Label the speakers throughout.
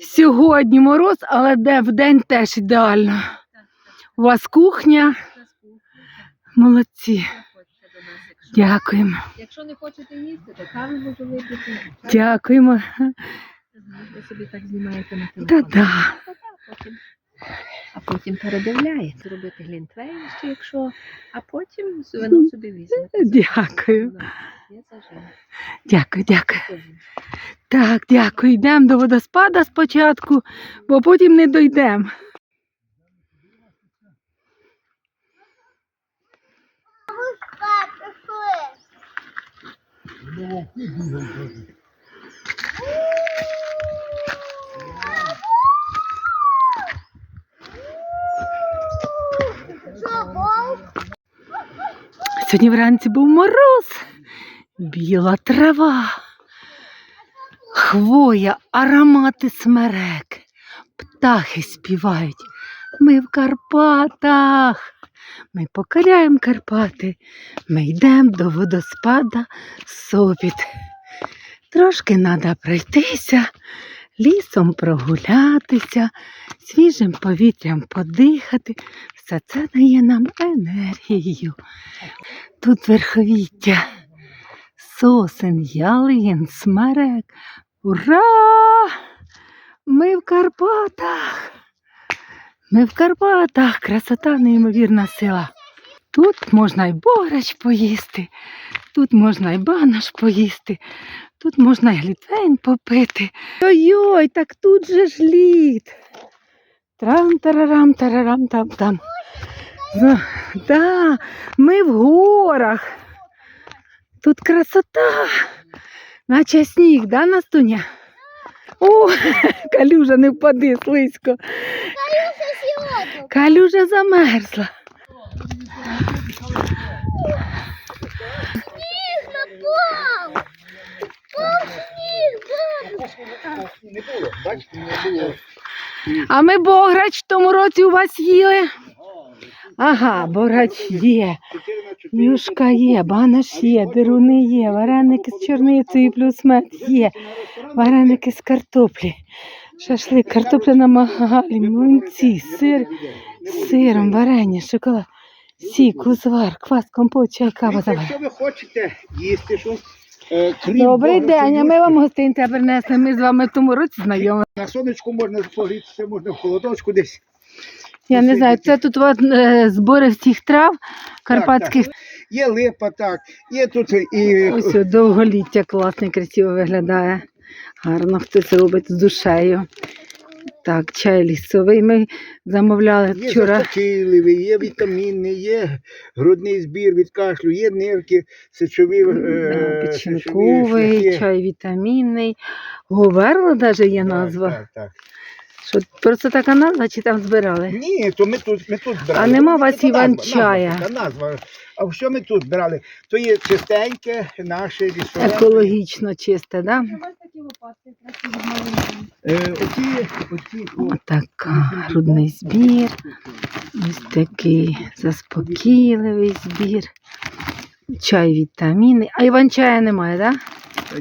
Speaker 1: Сьогодні мороз, але де в день теж ідеально. У вас кухня. Молодці. Дякуємо.
Speaker 2: Якщо не хочете їсти, то каву можу випити.
Speaker 1: Дякуємо.
Speaker 2: Ви собі так знімаєте на телефон.
Speaker 1: Та-да.
Speaker 2: А потім, а потім передивляєте. Зробити глінтвейн якщо, а потім вино собі візьмете.
Speaker 1: Дякую. Дякую, дякую. Так, дякую. Йдемо до водоспада спочатку, бо потім не дійдемо. Сьогодні вранці був мороз, біла трава, хвоя, аромати смерек, птахи співають. Ми в Карпатах. Ми покоряємо Карпати. Ми йдемо до водоспада Сопіт. Трошки треба пройтися, лісом прогулятися, свіжим повітрям подихати. Все це дає нам енергію. Тут верховіття, сосен, ялин, смерек. Ура! Ми в Карпатах! Ми в Карпатах, красота неймовірна сила. Тут можна й бограч поїсти, тут можна й банаш поїсти, тут можна й глітвейн попити. Ой-ой, так тут же ж лід. Трам-тарарам, тарарам там там. Ну, Да, ми в горах. Тут красота. Наче сніг, да, Настуня? О, калюжа не впади слизько. Калюжа замерзла.
Speaker 3: Не було, бачите, не було.
Speaker 1: А ми бограч в тому році у вас їли. Ага, бограч є.
Speaker 3: 14
Speaker 1: Юшка є, банаш є, деруни є, вареники з чорницею плюс мед є, вареники з картоплі, шашлик, картопля на магалі, млинці, сир з сиром, варення, шоколад, сік, узвар, квас, компот, чай, кава. Давай.
Speaker 3: Якщо ви хочете їсти щось, е, крім
Speaker 1: Добрий день, а ми вам гостинця принесли, ми з вами в тому році знайомі.
Speaker 3: На сонечку можна погрітися, можна в холодочку десь.
Speaker 1: Я не знаю, це тут у е, збори всіх трав карпатських.
Speaker 3: Є липа, так, є тут і
Speaker 1: Ось о, довголіття класне, красиво виглядає. Гарно хтось робить з душею. Так, чай лісовий ми замовляли
Speaker 3: є
Speaker 1: вчора.
Speaker 3: заспокійливий, є вітамінний, є грудний збір від кашлю, є нирки, сечові.
Speaker 1: Да,
Speaker 3: Е,
Speaker 1: Печінковий,
Speaker 3: сечові шляхи.
Speaker 1: чай вітамінний. Говерло навіть є назва.
Speaker 3: Так, так, так.
Speaker 1: Що, просто така назва чи там збирали?
Speaker 3: Ні, то ми тут, ми тут брали.
Speaker 1: А нема у вас
Speaker 3: то назва,
Speaker 1: Іван-чая?
Speaker 3: Назва, та назва. А що ми тут брали? То є чистеньке, наше лісове.
Speaker 1: Екологічно чисте, так? Да?
Speaker 3: Е, оці, оці, о,
Speaker 1: Отака грудний збір. Ось такий заспокійливий збір. Чай вітаміни. А іван-чая немає, так? Да?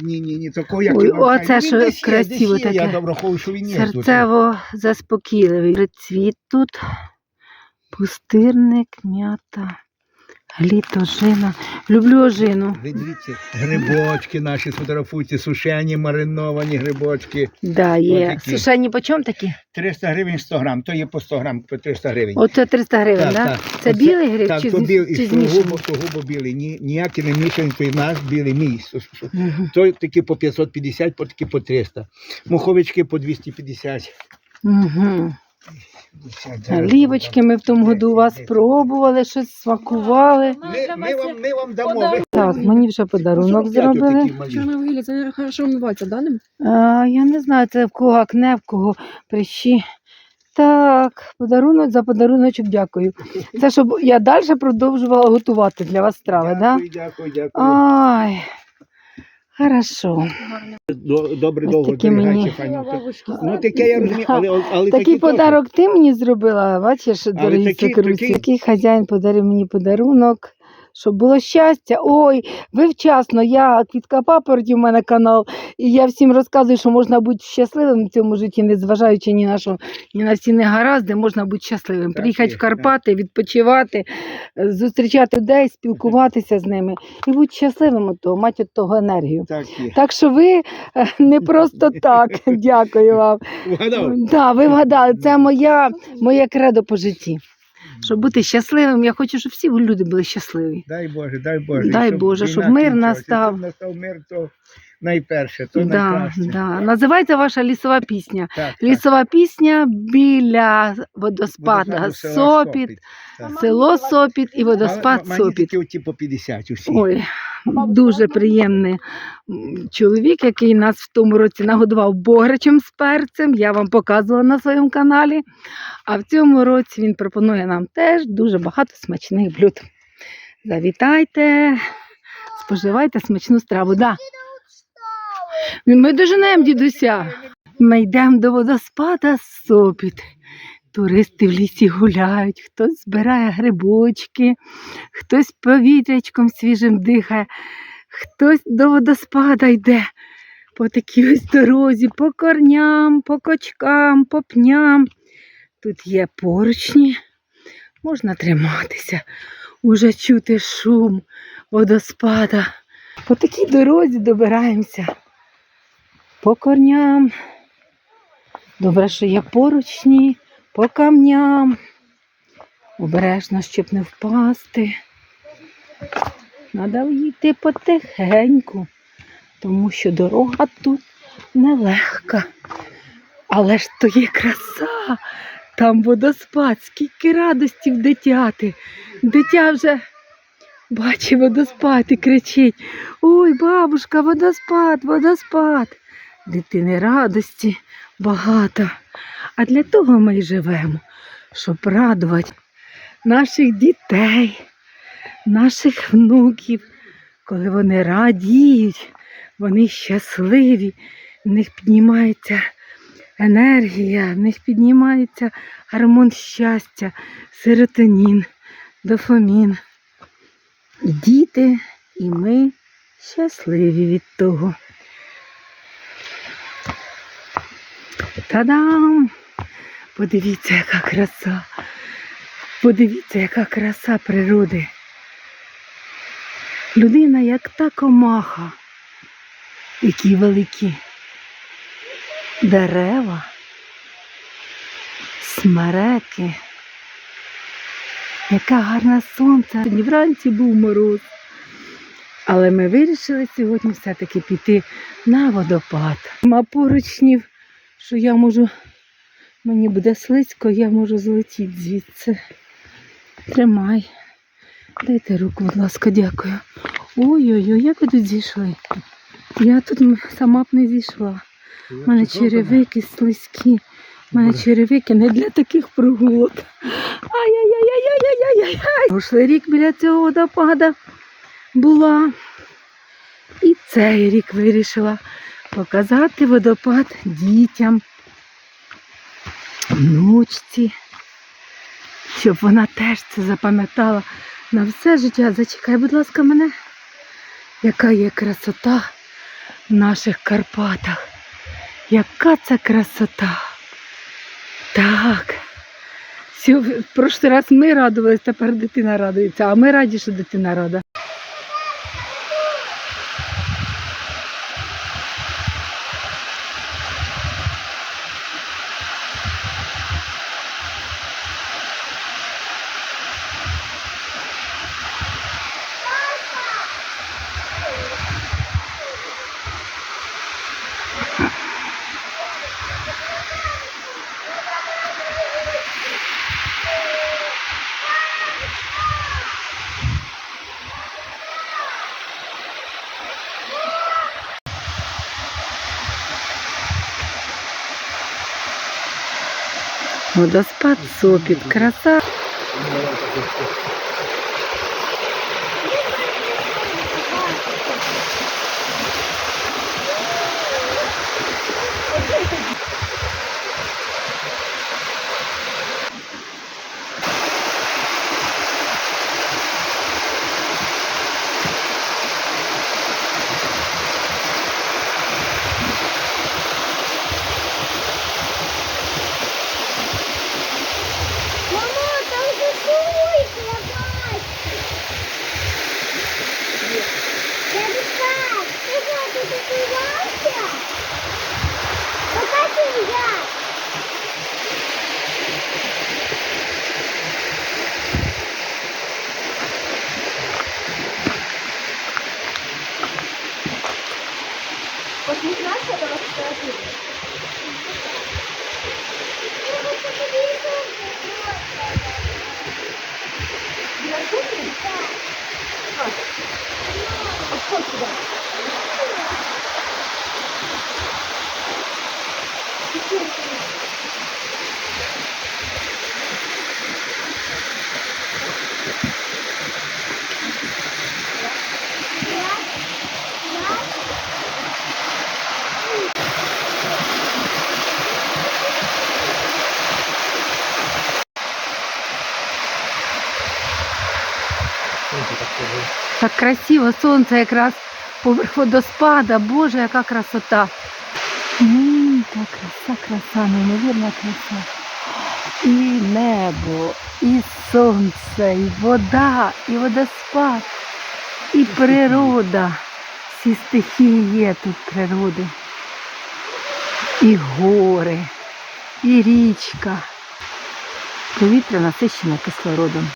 Speaker 3: Ні, ні, ні, такого як
Speaker 1: Ой, оце
Speaker 3: є,
Speaker 1: красиво
Speaker 3: Я
Speaker 1: таке.
Speaker 3: добре рахую, що він є.
Speaker 1: Серцево заспокійливий. Прицвіт тут, пустирник, м'ята, гліт, ожина. Люблю ожину.
Speaker 3: Ви дивіться, грибочки наші сфотографуйте, сушені, мариновані грибочки.
Speaker 1: Да, є.
Speaker 3: такі.
Speaker 1: Сушені по чому такі?
Speaker 3: 300 гривень 100 грам, то є по 100 грам, по 300 гривень.
Speaker 1: Оце 300 гривень,
Speaker 3: Так,
Speaker 1: так? Це
Speaker 3: Оце-
Speaker 1: білий гриб
Speaker 3: Так,
Speaker 1: чи,
Speaker 3: то
Speaker 1: з-
Speaker 3: біл,
Speaker 1: чи
Speaker 3: і
Speaker 1: змішаний?
Speaker 3: сугубо, сугубо білий, ні, ніякий не мішаний, той наш білий мій. Су- су-
Speaker 1: Мгм.
Speaker 3: То такі по 550, по такі по 300. Муховички по 250.
Speaker 1: Мгм.
Speaker 3: 50, зараз.
Speaker 1: Лівочки ми в тому году у вас пробували, щось смакували.
Speaker 3: Ми, ми, вам, ми вам дамо. Ви-
Speaker 1: Так, мені вже подарунок
Speaker 3: 45
Speaker 1: зробили.
Speaker 3: отакі малі.
Speaker 2: Чорна вугілля, це не хорошо вмивається, да? ним?
Speaker 1: А, я не знаю, це в кого акне, в кого прищі. Так, подарунок за подаруночок дякую. Це щоб я далі продовжувала готувати для вас страви, так? Да?
Speaker 3: Дякую, дякую, дякую.
Speaker 1: Ай, хорошо.
Speaker 3: До- Добре, довго
Speaker 1: такі мені-
Speaker 3: Ну таке я розумію, але, але
Speaker 1: Такий
Speaker 3: такі теж.
Speaker 1: подарок ти мені зробила, бачиш, дорогі сокровиці. Такий хазяїн подарив мені подарунок, щоб було щастя. Ой, ви вчасно, я Квітка Папороті, у мене канал, і я всім розказую, що можна бути щасливим в цьому житті, не зважаючи ні на що, ні на всі негаразди, можна бути щасливим. Приїхати в Карпати, відпочивати, е, зустрічати людей, спілкуватися з ними і бути щасливим від того, мати від того енергію.
Speaker 3: Так.
Speaker 1: Так що ви е, не просто так. Дякую вам.
Speaker 3: Вгадав?
Speaker 1: Да, ви вгадали, це моя, моє кредо по житті. Щоб бути щасливим, я хочу, щоб всі люди були щасливі.
Speaker 3: Дай Боже, дай Боже.
Speaker 1: Дай
Speaker 3: щоб
Speaker 1: Боже, щоб мир настав.
Speaker 3: Щоб настав мир, то найперше, то
Speaker 1: Да,
Speaker 3: найкраще.
Speaker 1: да. Називається ваша лісова пісня.
Speaker 3: Так, так.
Speaker 1: Лісова пісня біля водоспада Сопіт, село Сопіт і водоспад
Speaker 3: Мені
Speaker 1: Сопіт.
Speaker 3: тільки оті по 50 усі.
Speaker 1: Ой, дуже приємний чоловік, який нас в тому році нагодував бограчем з перцем. Я вам показувала на своєму каналі. А в цьому році він пропонує нам теж дуже багато смачних блюд. Завітайте, споживайте смачну страву. Да. Ми доженемо дідуся. Ми йдемо до водоспада Сопіт. Туристи в лісі гуляють, хтось збирає грибочки, хтось повітрячком свіжим дихає, хтось до водоспада йде по такій ось дорозі, по корням, по кочкам, по пням. Тут є поручні, можна триматися, уже чути шум водоспада. По такій дорозі добираємося по корням. Добре, що є поручні, по камням. Обережно, щоб не впасти. Треба йти потихеньку, тому що дорога тут нелегка. Але ж то є краса, там водоспад, скільки радості в дитяти. Дитя вже бачить водоспад і кричить: Ой, бабушка, водоспад, водоспад. Дитини радості багато. А для того ми й живемо, щоб радувати наших дітей, наших внуків, коли вони радіють, вони щасливі, в них піднімається енергія, в них піднімається гормон щастя, серотонін, дофамін. Діти, і ми щасливі від того. Та-дам! Подивіться, яка краса. Подивіться, яка краса природи. Людина як та комаха, які великі дерева, смереки. Яке гарне сонце. Сьогодні вранці був мороз. Але ми вирішили сьогодні все-таки піти на водопад. Ма поручнів, що я можу, мені буде слизько, я можу злетіти звідси. Тримай. Дайте руку, будь ласка, дякую. Ой-ой-ой, як ви тут зійшли? Я тут сама б не зійшла. У мене черевики слизькі. У мене черевики не для таких прогулок. Ай-яй-яй-яй-яй-яй-яй. Прошлий рік біля цього водопада була. І цей рік вирішила показати водопад дітям, внучці, щоб вона теж це запам'ятала на все життя. Зачекай, будь ласка, мене, яка є красота в наших Карпатах. Яка це красота? Так. В прошлий раз ми радувались, тепер дитина радується, а ми раді, що дитина рада. Водоспад Сопіт, краса. Thank you. Так красиво, сонце якраз поверх водоспада. Боже, яка красота. М, Та краса, краса, неймовірна краса. І небо, і сонце, і вода, і водоспад, і природа. Всі стихії є тут природи. І гори, і річка. Повітря насичене кислородом.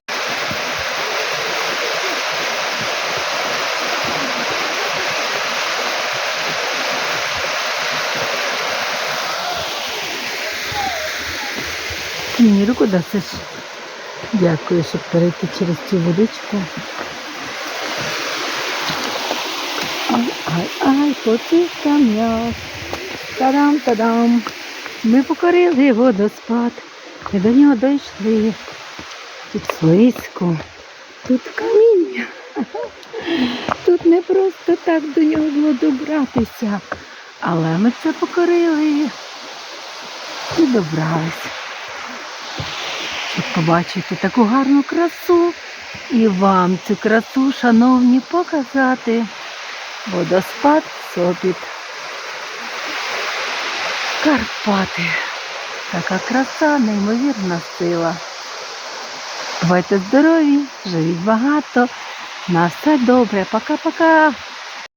Speaker 1: Мені руку дасиш? Дякую, щоб перейти через цю водичку. Ай, ай, ай, потикам я. Тадам, тадам. Ми покорили водоспад. Ми до нього дійшли. Тут слизько, тут каміння. Тут не просто так до нього було добратися. Але ми це покорили і добрались щоб побачити таку гарну красу і вам цю красу, шановні, показати. Водоспад Сопіт. Карпати. Така краса, неймовірна сила. Бувайте здорові, живіть багато. На все добре. Пока-пока.